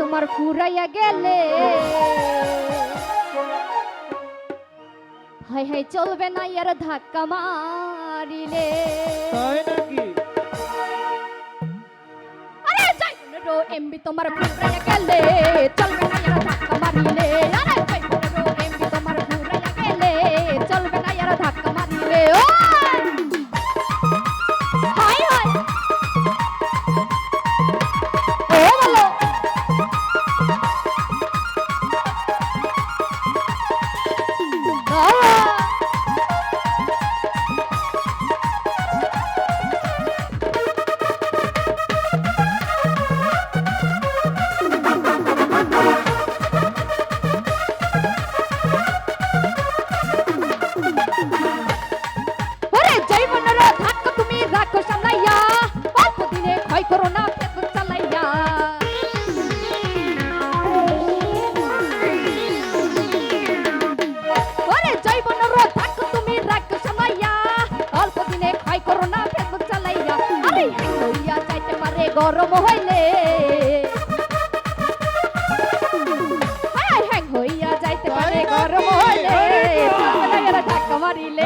তোমার ফুরাইয়া গেলে। হাই হাই চলবে না ইয়ার ধাক্কা মারিলে। তাই নাকি? আরে যাই এমবি তোমার ফুরাইয়া গেলে। চলবে না ইয়ার ধাক্কা মারিলে। আরে গরম হইলে। হাই হ্যাং হইয়া যাইতে পারে গরম হইলে। না মারিলে।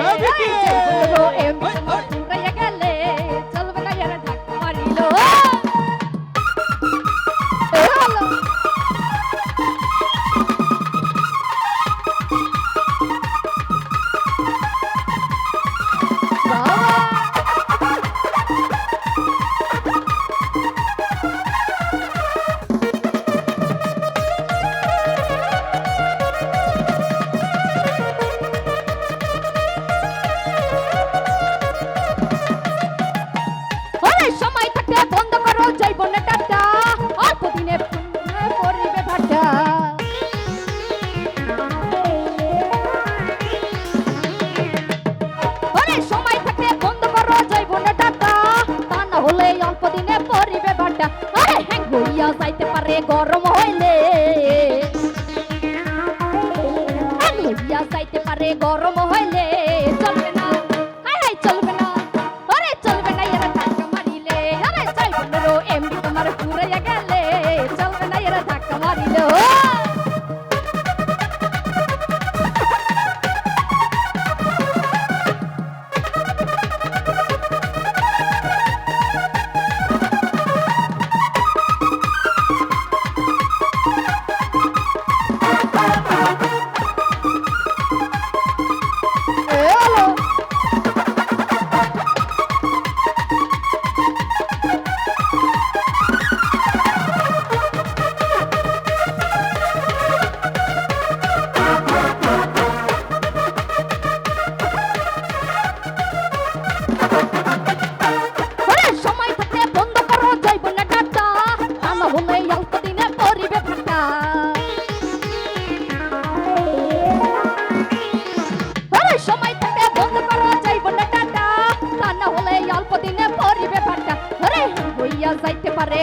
গরম হইলে চলবে না। হাই হাই চলবে না। আরে চলবে না এরা ধাক্কা মারিলে। আরে চলবে না এমনি তোমার পুরে গেলে। চলবে না এরা ধাক্কা মারিলে। ও!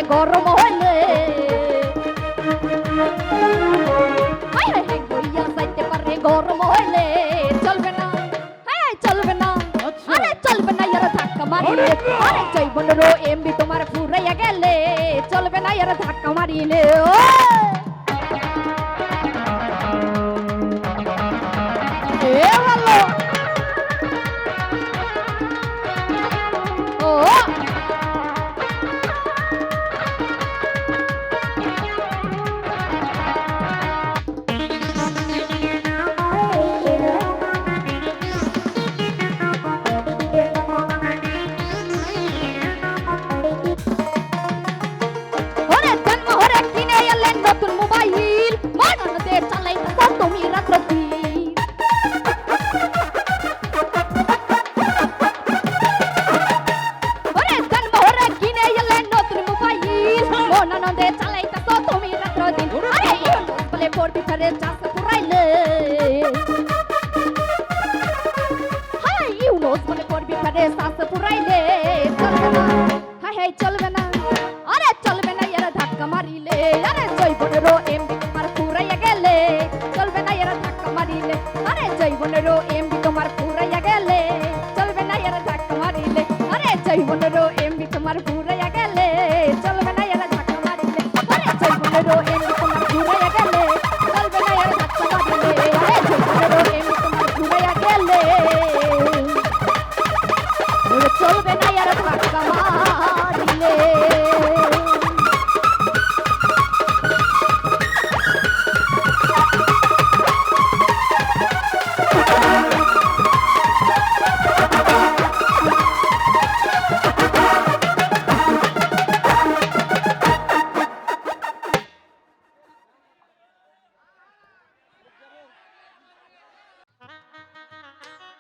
গরম হলে হইয়া যাইতে পারে গরম হলে চলবে না হ্যাঁ চলবে না। আচ্ছা। আরে চলবে না ইয়ার ধাক্কা মারিলে। আরে জৈবন রো এমবি তোমার ফুরাইয়া গেলে। চলবে না ইয়ার ধাক্কা মারিলে। ও! ফেরে চাষ পুরাইলে চলবে না হাই হাই চলবে না আরে চলবে না এরা ধাক্কা মারিলে আরে জৈবনেরও এমবি তোমার ফুরাইয়া গেলে চলবে না এরা ধাক্কা মারিলে আরে জৈবনেরও এমবি তোমার ফুরাইয়া গেলে চলবে না এরা ধাক্কা মারিলে আরে জৈবনেরও এমবি তোমার ফুরাইয়া গেলে চলবে না এরা ধাক্কা মারিলে আরে জৈবনেরও এমবি